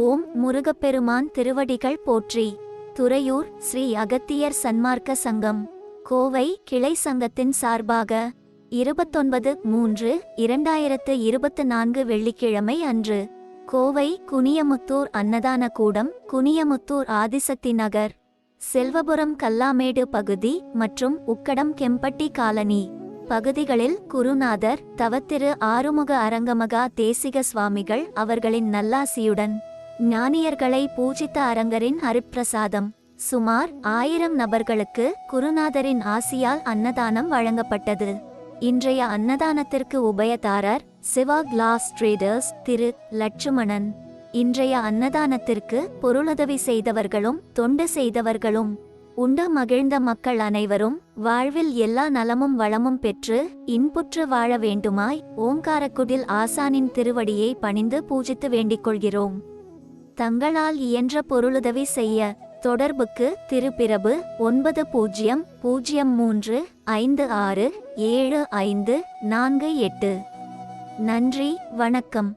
ஓம் முருகப்பெருமான் திருவடிகள் போற்றி. துறையூர் ஸ்ரீ அகத்தியர் சன்மார்க்க சங்கம். கோவை கிளை சங்கத்தின் சார்பாக இருபத்தொன்பது மூன்று இரண்டாயிரத்து இருபத்து நான்கு வெள்ளிக்கிழமை அன்று கோவை குனியமுத்தூர் அன்னதான கூடம் குனியமுத்தூர் ஆதிசக்தி நகர் செல்வபுரம் கல்லாமேடு பகுதி மற்றும் உக்கடம் கெம்பட்டி காலனி பகுதிகளில் குருநாதர் தவத்திரு ஆறுமுக அரங்கமகா தேசிக சுவாமிகள் அவர்களின் நல்லாசியுடன் ஞானியர்களை பூஜித்த அரங்கரின் ஹரிப்பிரசாதம். சுமார் ஆயிரம் நபர்களுக்கு குருநாதரின் ஆசியால் அன்னதானம் வழங்கப்பட்டது. இன்றைய அன்னதானத்திற்கு உபயதாரர் சிவா கிளாஸ் ட்ரேடர்ஸ் திரு லட்சுமணன். இன்றைய அன்னதானத்திற்கு பொருளுதவி செய்தவர்களும் தொண்டு செய்தவர்களும் உண்ட மகிழ்ந்த மக்கள் அனைவரும் வாழ்வில் எல்லா நலமும் வளமும் பெற்று இன்புற்று வாழ வேண்டுமாய் ஓங்காரக்குடில் ஆசானின் திருவடியை பணிந்து பூஜித்து வேண்டிக் கொள்கிறோம். தங்களால் இயன்ற பொருளுதவி செய்ய. தொடர்புக்கு திருப்பிரபு ஒன்பது பூஜ்ஜியம் பூஜ்ஜியம் மூன்று ஐந்து ஆறு ஏழு ஐந்து நான்கு எட்டு. நன்றி வணக்கம்.